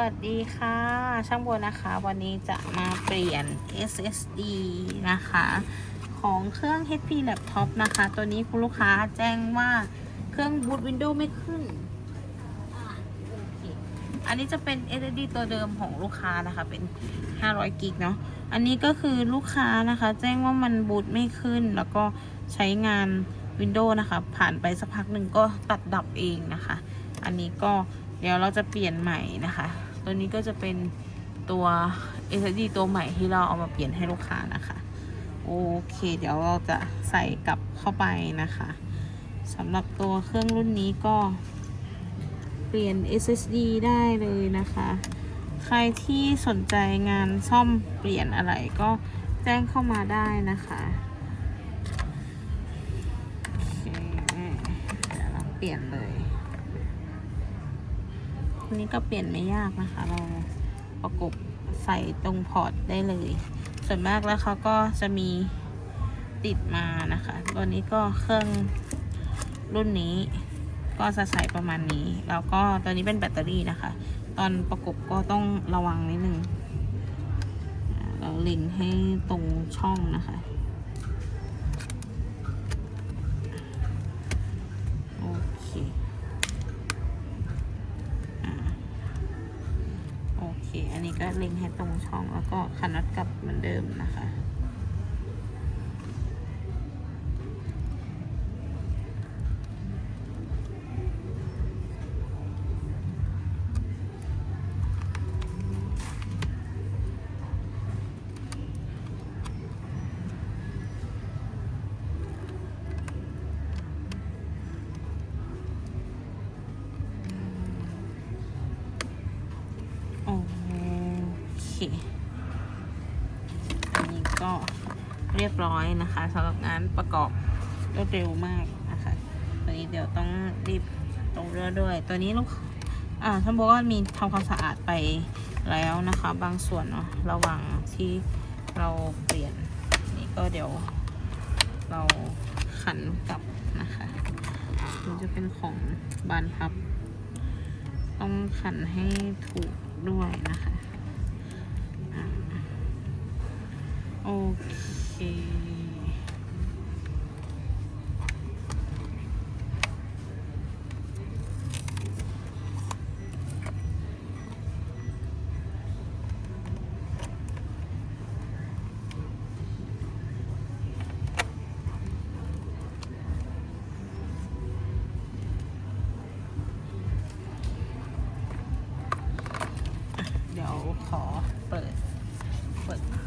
วัสดีค่ะ ช่างบัวนะคะ วันนี้จะมาเปลี่ยน SSD นะคะ ของเครื่อง HP Laptop นะคะ ตัวนี้คุณลูกค้าแจ้งว่าเครื่องบูต Windows ไม่ขึ้น อันนี้จะเป็น SSD ตัวเดิมของลูกค้านะคะ เป็น 500 กิกเนาะ อันนี้ก็คือลูกค้านะคะ แจ้งว่ามันบูตไม่ขึ้น แล้วก็ใช้งาน Windows นะคะ ผ่านไปสักพักหนึ่งก็ตัดดับเองนะคะ อันนี้ก็ เดี๋ยวเราจะเปลี่ยนใหม่นะคะ ตัวนี้ก็จะเป็นตัว SSD ตัวใหม่ที่เราเอามาเปลี่ยนให้ลูกค้านะคะโอเค เดี๋ยวเราจะใส่กลับเข้าไปนะคะสำหรับตัวเครื่องรุ่นนี้ก็เปลี่ยน SSD ได้เลยนะคะ ใครที่สนใจงานซ่อมเปลี่ยนอะไรก็แจ้งเข้ามาได้นะคะโอเคเดี๋ยวเราเปลี่ยนเลย นนี้ก็เปลี่ยนไม่ยากนะคะ เราประกบใส่ตรงพอร์ตได้เลย ส่วนมากแล้วเขาก็จะมีติดมานะคะ ตัวนี้ก็เครื่องรุ่นนี้ก็จะใส่ประมาณนี้ แล้วก็ตัวนี้เป็นแบตเตอรี่นะคะ ตอนประกบก็ต้องระวังนิดนึงเราเล็งให้ตรงช่องนะคะ โอเคอ่าโอเคอันนี้ก็เล็งให้ตรงช่องแล้วก็ขันน็อตกลับเหมือนเดิมนะคะ อันนี้ก็เรียบร้อยนะคะสำหรับงานประกอบรวดเร็วมากนะคะตัวนี้เดี๋ยวต้องรีบตรงเรือด้วย ตัวนี้ลูกอ่าท่านบอกว่ามีทำความสะอาดไปแล้วนะคะ บางส่วนเนาะระหว่างที่เราเปลี่ยนนี่ก็เดี๋ยวเราขันกลับนะคะนี่จะเป็นของบานพับ ต้องขันให้ถูกด้วยนะคะ โ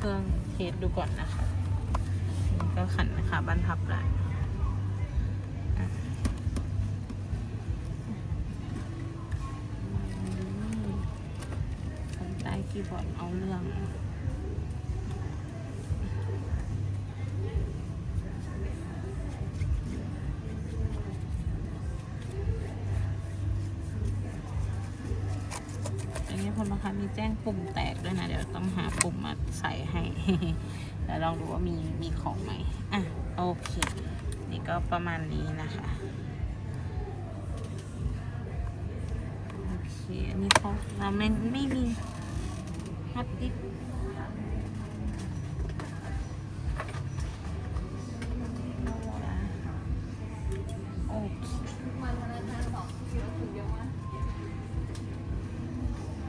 รื่องเทสดูก่อนนะคะนี่ก็ขันนะคะบรรทับละอะอืมขันใต้คีย์บอร์ดเอาเรื่อง คนนะคนบางครั้งมีแจ้งปุ่มแตกด้วยนะ เดี๋ยวต้องหาปุ่มมาใส่ให้แล้วลองดูว่ามีมีของไหมอะโอเค นี่ก็ประมาณนี้นะคะโอเคอันนี้เขาเราไม่ไม่มีฮอตดิส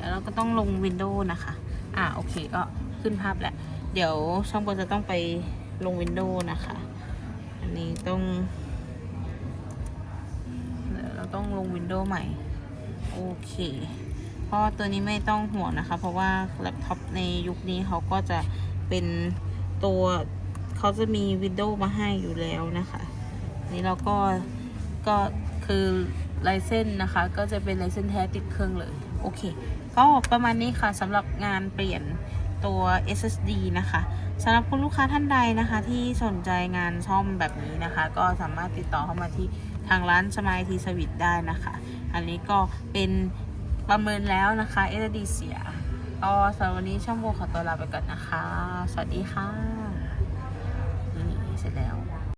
แล้วเราก็ต้องลงวินโดว์นะคะ อ่าโอเคก็ขึ้นภาพแล้ว เดี๋ยวช่องบนจะต้องไปลงวินโดว์นะคะ อันนี้ต้องเดี๋ยวเราต้องลงวินโดว์ใหม่ โอเค เพราะตัวนี้ไม่ต้องห่วงนะคะ เพราะว่าแล็ปท็อปในยุคนี้เขาก็จะเป็นตัวเขาจะมีวินโดว์มาให้อยู่แล้วนะคะนี่เราก็ก็คือไลเซนนะคะ ก็จะเป็นไลเซนแท้ติดเครื่องเลย โอเค ก็ประมาณนี้ค่ะสำหรับงานเปลี่ยนตัว SSD นะคะสำหรับคุณลูกค้าท่านใดนะคะ ที่สนใจงานซ่อมแบบนี้นะคะ ก็สามารถติดต่อเข้ามาที่ทางร้านสมายทีสวิตได้นะคะ อันนี้ก็เป็นประเมินแล้วนะคะ SSD เสียก็สำหรับวันนี้ช่องโบขอตัวลาไปก่อนนะคะ สวัสดีค่ะนี่เสร็จแล้ว